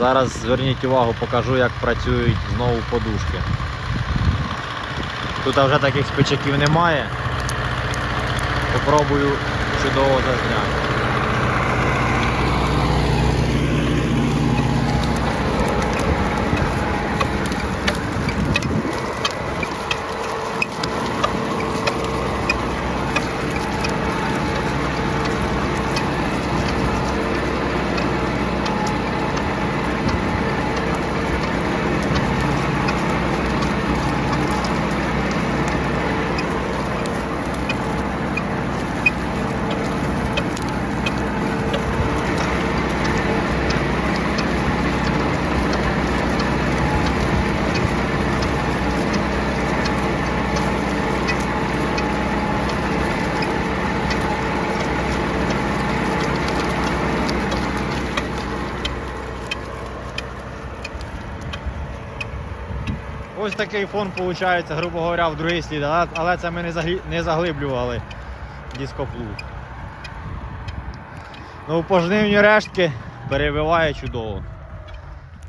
Зараз зверніть увагу, покажу, як працюють знову подушки. Тут вже таких спичаків немає. Попробую чудово зазняти. Ось такий фон виходить, грубо говоря, в другий слід, але, це ми не заглиблювали дископлуг. Ну, пожнивні рештки перебиває чудово.